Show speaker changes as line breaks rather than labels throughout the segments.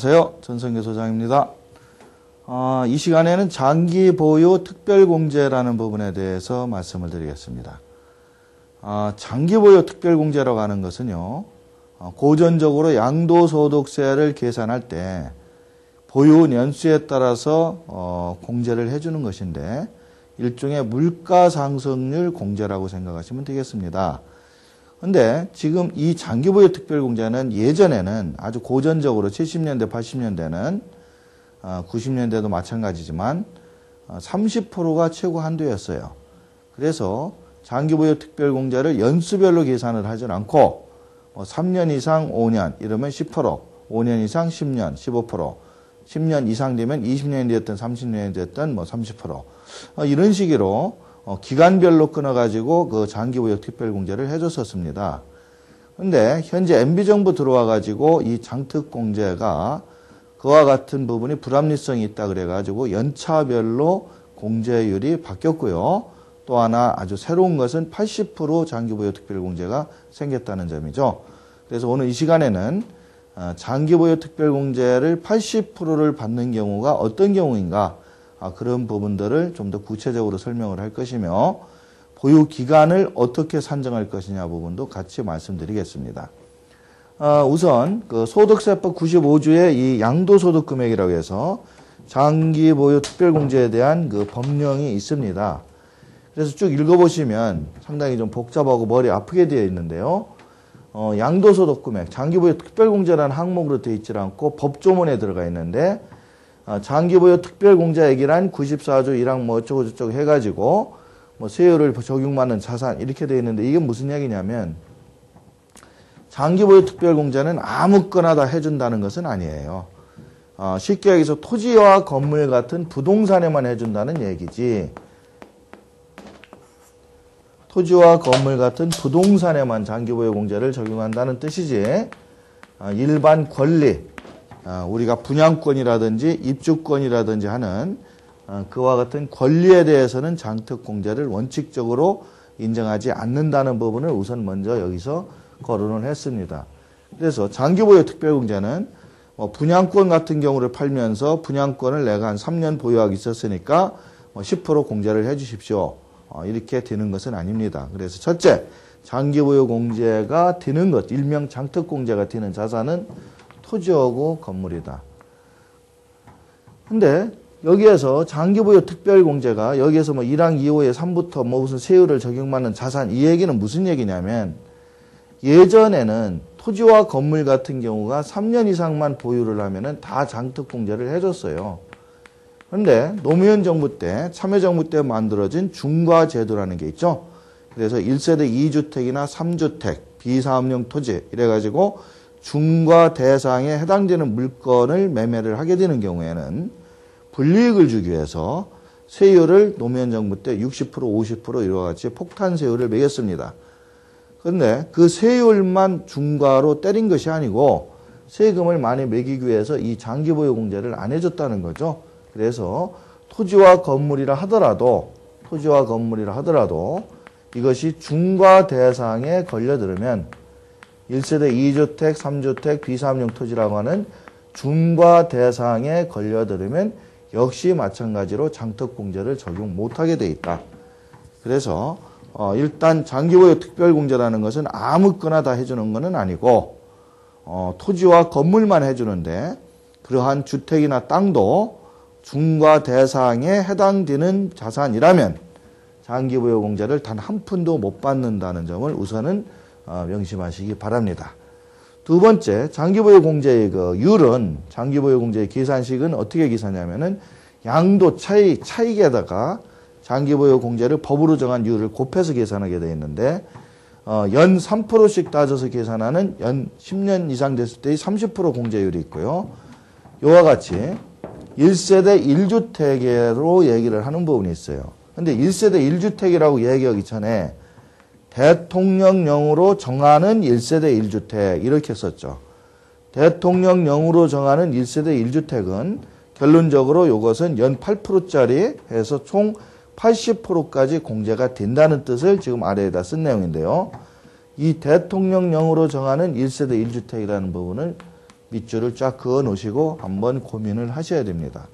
안녕하세요. 전성교 소장입니다. 어, 이 시간에는 장기 보유 특별공제라는 부분에 대해서 말씀을 드리겠습니다. 어, 장기 보유 특별공제라고 하는 것은요, 어, 고전적으로 양도소득세를 계산할 때 보유 연수에 따라서 어, 공제를 해주는 것인데 일종의 물가상승률 공제라고 생각하시면 되겠습니다. 근데 지금 이 장기보유 특별공제는 예전에는 아주 고전적으로 70년대, 80년대는 90년대도 어, 마찬가지지만 30%가 어, 최고 한도였어요. 그래서 장기보유 특별공제를 연수별로 계산을 하진 않고 3년 뭐 이상 5년 이러면 10%, 5년 이상 10년 15%, 10년 이상 되면 20년이 됐든 30년이 됐든 뭐 30% 어, 이런 식으로 어, 기간별로 끊어가지고 그 장기보역 특별공제를 해줬었습니다. 근데 현재 MB정부 들어와가지고 이 장특공제가 그와 같은 부분이 불합리성이 있다 그래가지고 연차별로 공제율이 바뀌었고요. 또 하나 아주 새로운 것은 80% 장기보유 특별공제가 생겼다는 점이죠. 그래서 오늘 이 시간에는 어, 장기보유 특별공제를 80%를 받는 경우가 어떤 경우인가 아, 그런 부분들을 좀 더 구체적으로 설명을 할 것이며 보유 기간을 어떻게 산정할 것이냐 부분도 같이 말씀드리겠습니다. 아, 우선 그 소득세법 95주의 이 양도소득 금액이라고 해서 장기 보유 특별공제에 대한 그 법령이 있습니다. 그래서 쭉 읽어보시면 상당히 좀 복잡하고 머리 아프게 되어 있는데요. 어, 양도소득 금액, 장기 보유 특별공제라는 항목으로 되어 있지 않고 법조문에 들어가 있는데 어, 장기보유 특별공제액이란 94조 1항 뭐 어쩌고 저쩌고 해가지고 뭐 세율을 적용받는 자산 이렇게 되어 있는데 이게 무슨 얘기냐면 장기보유 특별공제는 아무거나 다 해준다는 것은 아니에요. 어, 쉽게 얘기해서 토지와 건물 같은 부동산에만 해준다는 얘기지 토지와 건물 같은 부동산에만 장기보유 공제를 적용한다는 뜻이지 어, 일반 권리 어, 우리가 분양권이라든지 입주권이라든지 하는 어, 그와 같은 권리에 대해서는 장특공제를 원칙적으로 인정하지 않는다는 부분을 우선 먼저 여기서 거론을 했습니다. 그래서 장기보유 특별공제는 뭐 분양권 같은 경우를 팔면서 분양권을 내가 한 3년 보유하고 있었으니까 뭐10% 공제를 해 주십시오. 어, 이렇게 되는 것은 아닙니다. 그래서 첫째, 장기보유 공제가 되는 것, 일명 장특공제가 되는 자산은 토지하고 건물이다. 근데 여기에서 장기보유 특별공제가 여기에서 뭐 1항 2호에 3부터 뭐 무슨 세율을 적용받는 자산 이 얘기는 무슨 얘기냐면 예전에는 토지와 건물 같은 경우가 3년 이상만 보유를 하면은 다 장특공제를 해줬어요. 그런데 노무현 정부 때 참여정부 때 만들어진 중과제도라는 게 있죠. 그래서 1세대 2주택이나 3주택 비사업용 토지 이래가지고 중과 대상에 해당되는 물건을 매매를 하게 되는 경우에는 불이익을 주기 위해서 세율을 노무현 정부 때 60% 50% 이와 같이 폭탄 세율을 매겼습니다. 그런데 그 세율만 중과로 때린 것이 아니고 세금을 많이 매기기 위해서 이 장기 보유 공제를 안 해줬다는 거죠. 그래서 토지와 건물이라 하더라도 토지와 건물이라 하더라도 이것이 중과 대상에 걸려들으면 1세대 2주택, 3주택, 비사업용 토지라고 하는 중과 대상에 걸려들으면 역시 마찬가지로 장특공제를 적용 못하게 돼 있다. 그래서 어, 일단 장기보유 특별공제라는 것은 아무거나 다 해주는 것은 아니고 어, 토지와 건물만 해주는데 그러한 주택이나 땅도 중과 대상에 해당되는 자산이라면 장기보유 공제를 단 한 푼도 못 받는다는 점을 우선은 어, 명심하시기 바랍니다. 두 번째, 장기보유 공제의 그 율은 장기보유 공제의 계산식은 어떻게 계산하냐면은 양도 차이 차익에다가 장기보유 공제를 법으로 정한 율을 곱해서 계산하게 되어 있는데 어, 연 3%씩 따져서 계산하는 연 10년 이상 됐을 때의 30% 공제율이 있고요. 이와 같이 1세대 1주택으로 얘기를 하는 부분이 있어요. 근데 1세대 1주택이라고 얘기하기 전에 대통령령으로 정하는 1세대 1주택 이렇게 썼죠. 대통령령으로 정하는 1세대 1주택은 결론적으로 이것은 연 8%짜리 해서 총 80%까지 공제가 된다는 뜻을 지금 아래에다 쓴 내용인데요. 이 대통령령으로 정하는 1세대 1주택이라는 부분을 밑줄을 쫙 그어 놓으시고 한번 고민을 하셔야 됩니다.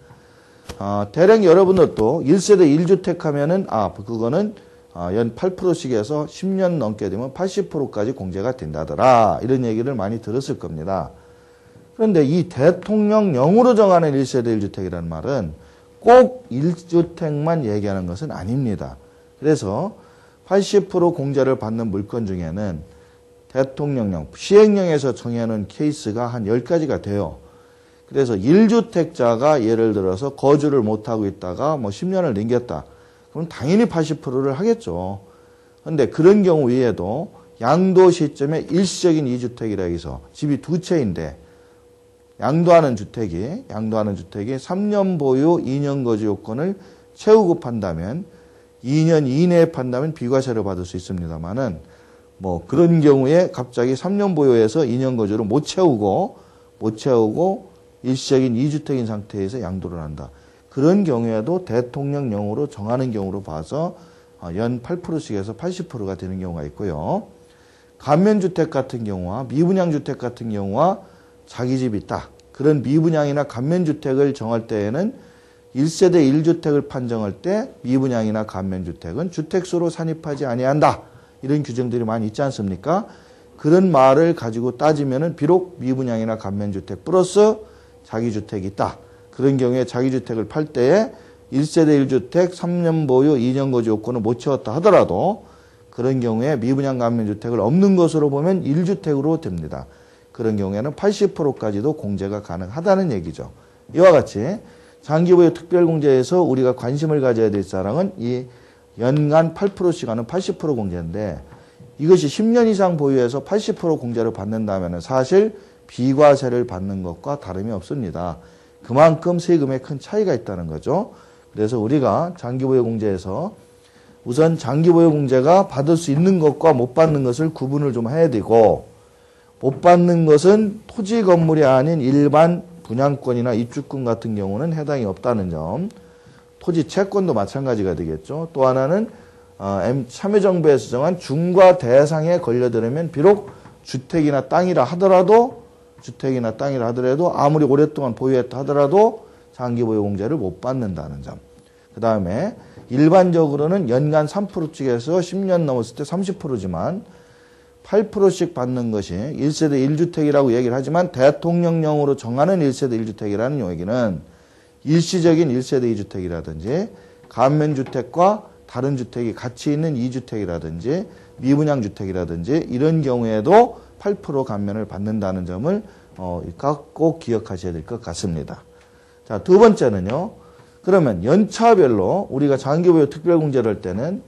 아, 대략 여러분들도 1세대 1주택 하면은, 아, 그거는 아, 연 8%씩 해서 10년 넘게 되면 80%까지 공제가 된다더라. 이런 얘기를 많이 들었을 겁니다. 그런데 이 대통령령으로 정하는 1세대 1주택이라는 말은 꼭 1주택만 얘기하는 것은 아닙니다. 그래서 80% 공제를 받는 물건 중에는 대통령령, 시행령에서 정해놓은 케이스가 한 10가지가 돼요. 그래서 1주택자가 예를 들어서 거주를 못하고 있다가 뭐 10년을 넘겼다. 그럼 당연히 80%를 하겠죠. 근데 그런 경우 위에도 양도 시점에 일시적인 2주택이라 해서 집이 두 채인데 양도하는 주택이 양도하는 주택이 3년 보유 2년 거주 요건을 채우고 판다면 2년 이내에 판다면 비과세를 받을 수 있습니다만은 뭐 그런 경우에 갑자기 3년 보유에서 2년 거주를 못 채우고 못 채우고 일시적인 2주택인 상태에서 양도를 한다. 그런 경우에도 대통령령으로 정하는 경우로 봐서 어, 연 8%씩에서 80%가 되는 경우가 있고요. 감면주택 같은 경우와 미분양주택 같은 경우와 자기 집이 있다. 그런 미분양이나 감면주택을 정할 때에는 1세대 1주택을 판정할 때 미분양이나 감면주택은 주택수로 산입하지 아니한다. 이런 규정들이 많이 있지 않습니까? 그런 말을 가지고 따지면은 비록 미분양이나 감면주택 플러스 자기주택이 있다. 그런 경우에 자기주택을 팔 때에 1세대 1주택 3년 보유 2년 거주 요건을 못 채웠다 하더라도 그런 경우에 미분양 감면주택을 없는 것으로 보면 1주택으로 됩니다. 그런 경우에는 80%까지도 공제가 가능하다는 얘기죠. 이와 같이 장기보유 특별공제에서 우리가 관심을 가져야 될 사항은 이 연간 8%씩 하는 80% 공제인데 이것이 10년 이상 보유해서 80% 공제를 받는다면 사실 비과세를 받는 것과 다름이 없습니다. 그만큼 세금에 큰 차이가 있다는 거죠. 그래서 우리가 장기보유 공제에서 우선 장기보유 공제가 받을 수 있는 것과 못 받는 것을 구분을 좀 해야 되고 못 받는 것은 토지 건물이 아닌 일반 분양권이나 입주권 같은 경우는 해당이 없다는 점. 토지 채권도 마찬가지가 되겠죠. 또 하나는 어, 참여정부에서 정한 중과 대상에 걸려들으면 비록 주택이나 땅이라 하더라도 주택이나 땅이라 하더라도 아무리 오랫동안 보유했다 하더라도 장기 보유 공제를 못 받는다는 점. 그 다음에 일반적으로는 연간 3%씩에서 10년 넘었을 때 30%지만 8%씩 받는 것이 1세대 1주택이라고 얘기를 하지만 대통령령으로 정하는 1세대 1주택이라는 얘기는 일시적인 1세대 2주택이라든지 감면주택과 다른 주택이 같이 있는 2주택이라든지 미분양 주택이라든지 이런 경우에도 8% 감면을 받는다는 점을 어, 꼭 기억하셔야 될 것 같습니다. 자, 두 번째는요. 그러면 연차별로 우리가 장기보유 특별공제를 할 때는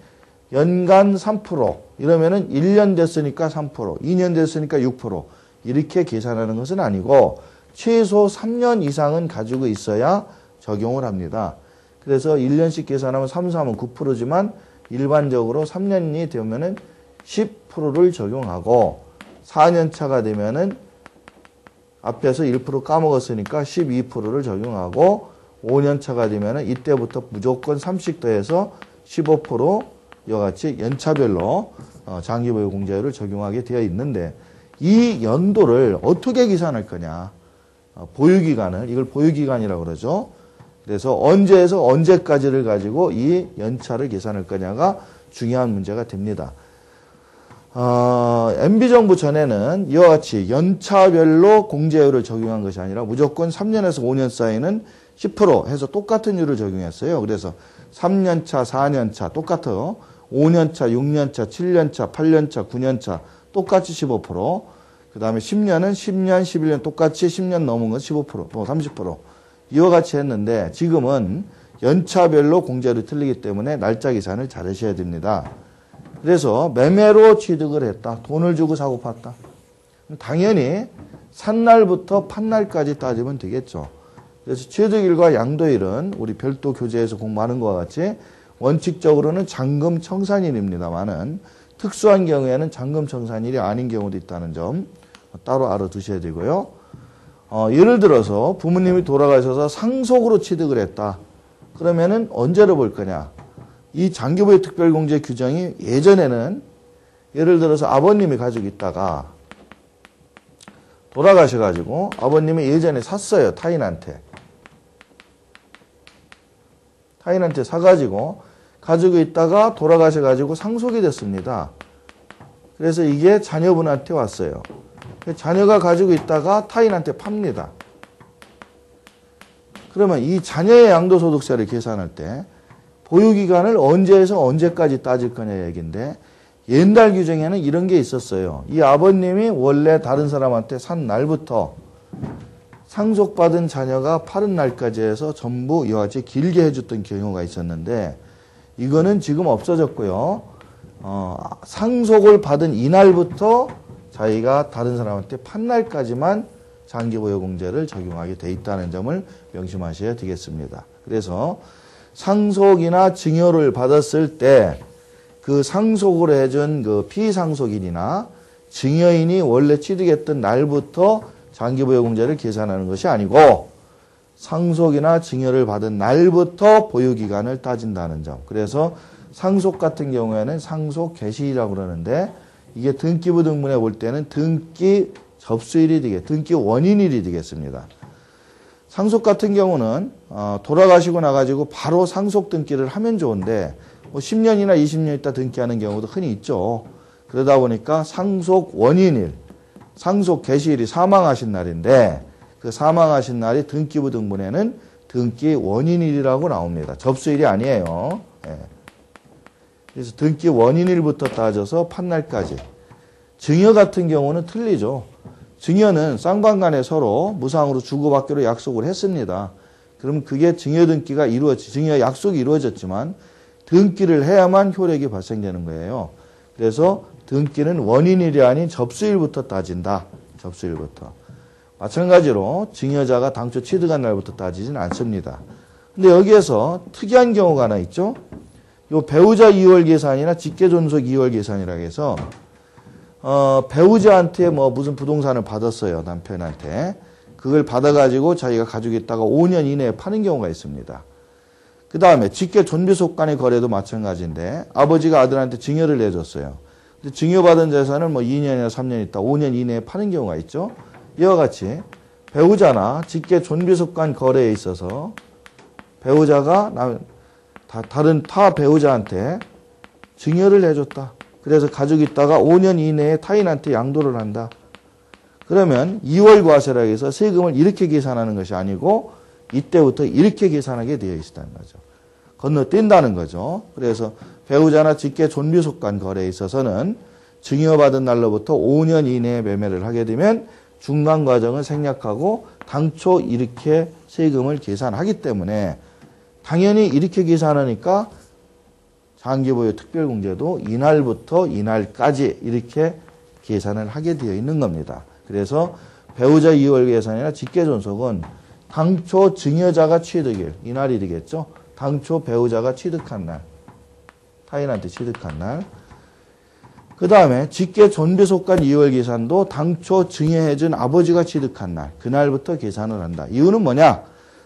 연간 3% 이러면은 1년 됐으니까 3% 2년 됐으니까 6% 이렇게 계산하는 것은 아니고 최소 3년 이상은 가지고 있어야 적용을 합니다. 그래서 1년씩 계산하면 3, 3은 9%지만 일반적으로 3년이 되면은 10%를 적용하고 4년 차가 되면은 앞에서 1% 까먹었으니까 12%를 적용하고 5년 차가 되면은 이때부터 무조건 30 더해서 15% 이와 같이 연차별로 어, 장기보유 공제를 적용하게 되어 있는데 이 연도를 어떻게 계산할 거냐? 어, 보유기간을 이걸 보유기간이라고 그러죠. 그래서 언제에서 언제까지를 가지고 이 연차를 계산할 거냐가 중요한 문제가 됩니다 어, MB정부 전에는 이와 같이 연차별로 공제율을 적용한 것이 아니라 무조건 3년에서 5년 사이는 10% 해서 똑같은 율을 적용했어요. 그래서 3년차, 4년차 똑같아요. 5년차, 6년차, 7년차, 8년차, 9년차 똑같이 15%. 그 다음에 10년은 10년, 11년 똑같이 10년 넘은 건 15%, 또 30%. 이와 같이 했는데 지금은 연차별로 공제율이 틀리기 때문에 날짜 계산을 잘 하셔야 됩니다. 그래서 매매로 취득을 했다. 돈을 주고 사고 팠다. 당연히 산 날부터 판 날까지 따지면 되겠죠. 그래서 취득일과 양도일은 우리 별도 교재에서 공부하는 것과 같이 원칙적으로는 잔금 청산일입니다만은 특수한 경우에는 잔금 청산일이 아닌 경우도 있다는 점 따로 알아두셔야 되고요. 어, 예를 들어서 부모님이 돌아가셔서 상속으로 취득을 했다. 그러면은 언제로 볼 거냐? 이 장기보유 특별공제 규정이 예전에는 예를 들어서 아버님이 가지고 있다가 돌아가셔가지고 아버님이 예전에 샀어요. 타인한테. 타인한테 사가지고 가지고 있다가 돌아가셔가지고 상속이 됐습니다. 그래서 이게 자녀분한테 왔어요. 자녀가 가지고 있다가 타인한테 팝니다. 그러면 이 자녀의 양도소득세를 계산할 때 보유기간을 언제에서 언제까지 따질 거냐 얘기인데 옛날 규정에는 이런 게 있었어요. 이 아버님이 원래 다른 사람한테 산 날부터 상속받은 자녀가 파른 날까지 해서 전부 같이 길게 해줬던 경우가 있었는데 이거는 지금 없어졌고요. 어, 상속을 받은 이날부터 자기가 다른 사람한테 판 날까지만 장기보유공제를 적용하게 돼 있다는 점을 명심하셔야 되겠습니다. 그래서 상속이나 증여를 받았을 때 그 상속을 해준 그 피상속인이나 증여인이 원래 취득했던 날부터 장기보유공제를 계산하는 것이 아니고 상속이나 증여를 받은 날부터 보유기간을 따진다는 점. 그래서 상속 같은 경우에는 상속 개시이라고 그러는데 이게 등기부 등본에 볼 때는 등기 접수일이 되게 등기 원인일이 되겠습니다. 상속 같은 경우는 어, 돌아가시고 나가지고 바로 상속 등기를 하면 좋은데 뭐 10년이나 20년 있다 등기하는 경우도 흔히 있죠. 그러다 보니까 상속 원인일 상속 개시일이 사망하신 날인데 그 사망하신 날이 등기부 등본에는 등기 원인일이라고 나옵니다. 접수일이 아니에요. 예. 그래서 등기 원인일부터 따져서 판날까지. 증여 같은 경우는 틀리죠. 증여는 쌍방간에 서로 무상으로 주고받기로 약속을 했습니다. 그럼 그게 증여 등기가 이루어지, 증여 약속이 이루어졌지만 등기를 해야만 효력이 발생되는 거예요. 그래서 등기는 원인일이 아닌 접수일부터 따진다. 접수일부터. 마찬가지로 증여자가 당초 취득한 날부터 따지진 않습니다. 근데 여기에서 특이한 경우가 하나 있죠. 요 배우자 2월 계산이나 직계존속 2월 계산이라고 해서 어, 배우자한테 뭐 무슨 부동산을 받았어요. 남편한테. 그걸 받아가지고 자기가 가지고 있다가 5년 이내에 파는 경우가 있습니다. 그 다음에 직계 존비속 간의 거래도 마찬가지인데 아버지가 아들한테 증여를 내줬어요. 증여받은 재산을 뭐 2년이나 3년 있다 5년 이내에 파는 경우가 있죠. 이와 같이 배우자나 직계 존비속 간 거래에 있어서 배우자가 나, 다, 다른 타 배우자한테 증여를 해줬다. 그래서 가지고 있다가 5년 이내에 타인한테 양도를 한다. 그러면 2월 과세라 해서 세금을 이렇게 계산하는 것이 아니고 이때부터 이렇게 계산하게 되어 있다는 거죠. 건너뛴다는 거죠. 그래서 배우자나 직계 존비속 간 거래에 있어서는 증여받은 날로부터 5년 이내에 매매를 하게 되면 중간 과정을 생략하고 당초 이렇게 세금을 계산하기 때문에 당연히 이렇게 계산하니까 장기보유 특별공제도 이날부터 이날까지 이렇게 계산을 하게 되어 있는 겁니다. 그래서 배우자 2월 계산이나 직계존속은 당초 증여자가 취득일 이날이 되겠죠. 당초 배우자가 취득한 날 타인한테 취득한 날. 그 다음에 직계 존배속간 2월 계산도 당초 증여해준 아버지가 취득한 날, 그날부터 계산을 한다. 이유는 뭐냐?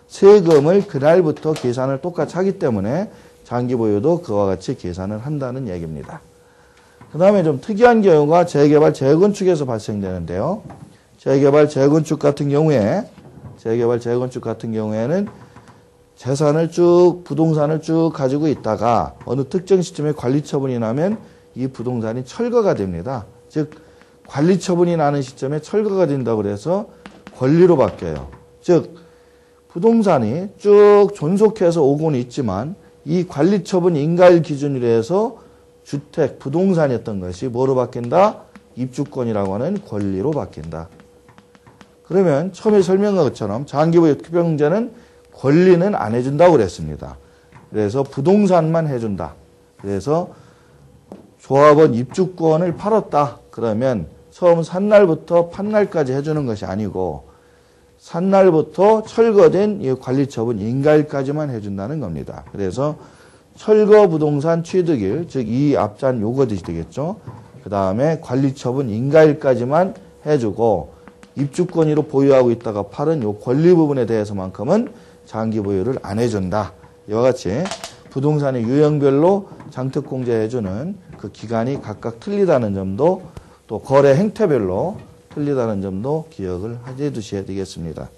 세금을 그날부터 계산을 똑같이 하기 때문에 장기 보유도 그와 같이 계산을 한다는 얘기입니다. 그 다음에 좀 특이한 경우가 재개발, 재건축에서 발생되는데요. 재개발, 재건축 같은 경우에, 재개발, 재건축 같은 경우에는 재산을 쭉 부동산을 쭉 가지고 있다가 어느 특정 시점에 관리 처분이 나면 이 부동산이 철거가 됩니다. 즉 관리 처분이 나는 시점에 철거가 된다고 그래서 권리로 바뀌어요. 즉 부동산이 쭉 존속해서 오고는 있지만 이 관리 처분 인가일 기준으로 해서 주택 부동산이었던 것이 뭐로 바뀐다? 입주권이라고 하는 권리로 바뀐다. 그러면 처음에 설명한 것처럼 장기보유 특별공제는 권리는 안 해준다고 그랬습니다. 그래서 부동산만 해준다. 그래서 조합원 입주권을 팔았다. 그러면 처음 산 날부터 판 날까지 해주는 것이 아니고 산 날부터 철거된 이 관리처분 인가일까지만 해준다는 겁니다. 그래서 철거 부동산 취득일, 즉 이 앞잔 요거듯이 되겠죠. 그 다음에 관리처분 인가일까지만 해주고 입주권으로 보유하고 있다가 팔은 요 권리 부분에 대해서만큼은 장기 보유를 안 해준다. 이와 같이 부동산의 유형별로 장특공제 해주는 그 기간이 각각 틀리다는 점도 또 거래 행태별로 틀리다는 점도 기억을 해 두셔야 되겠습니다.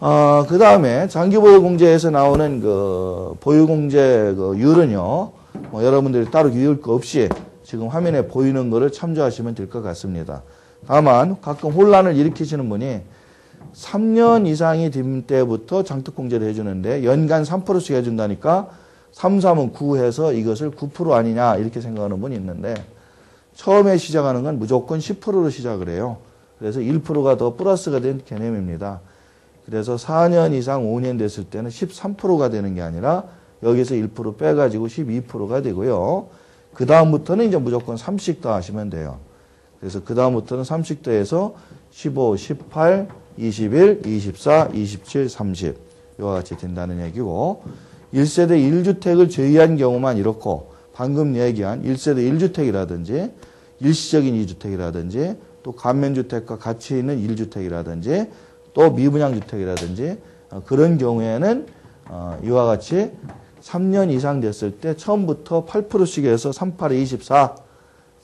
어, 그 다음에 장기보유공제에서 나오는 그 보유공제 그 율은요, 뭐 여러분들이 따로 기울 거 없이 지금 화면에 보이는 거를 참조하시면 될 것 같습니다. 다만 가끔 혼란을 일으키시는 분이 3년 이상이 된 때부터 장특공제를 해주는데 연간 3%씩 해준다니까 3, 3은 9 해서 이것을 9% 아니냐 이렇게 생각하는 분이 있는데 처음에 시작하는 건 무조건 10%로 시작을 해요. 그래서 1%가 더 플러스가 된 개념입니다. 그래서 4년 이상 5년 됐을 때는 13%가 되는 게 아니라 여기서 1% 빼가지고 12%가 되고요. 그 다음부터는 이제 무조건 3씩 더 하시면 돼요. 그래서 그 다음부터는 3씩 더해서 15, 18, 21, 24, 27, 30 이와 같이 된다는 얘기고 1세대 1주택을 제외한 경우만 이렇고 방금 얘기한 1세대 1주택이라든지 일시적인 2주택이라든지 또 감면주택과 같이 있는 1주택이라든지 또 미분양주택이라든지 어, 그런 경우에는 어, 이와 같이 3년 이상 됐을 때 처음부터 8%씩 해서 38에 24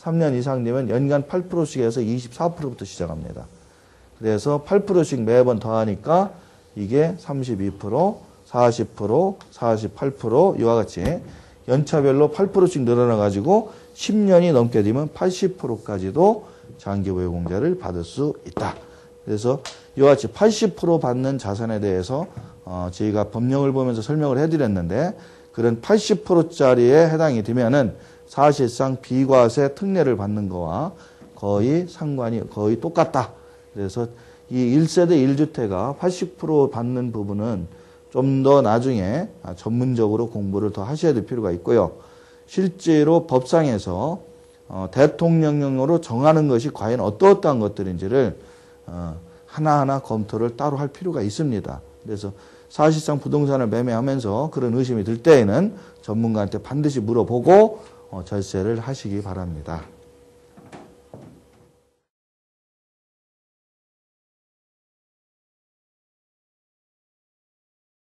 3년 이상 되면 연간 8%씩 해서 24%부터 시작합니다. 그래서 8%씩 매번 더하니까 이게 32%, 40%, 48% 이와 같이 연차별로 8%씩 늘어나 가지고 10년이 넘게 되면 80%까지도 장기보유공제를 받을 수 있다. 그래서 이와 같이 80% 받는 자산에 대해서 어, 저희가 법령을 보면서 설명을 해드렸는데 그런 80%짜리에 해당이 되면은 사실상 비과세 특례를 받는 거와 거의 상관이 거의 똑같다. 그래서 이 1세대 1주택가 80% 받는 부분은 좀 더 나중에 전문적으로 공부를 더 하셔야 될 필요가 있고요. 실제로 법상에서 어, 대통령령으로 정하는 것이 과연 어떠어떠한 것들인지를 어, 하나하나 검토를 따로 할 필요가 있습니다. 그래서 사실상 부동산을 매매하면서 그런 의심이 들 때에는 전문가한테 반드시 물어보고 어, 절세를 하시기 바랍니다.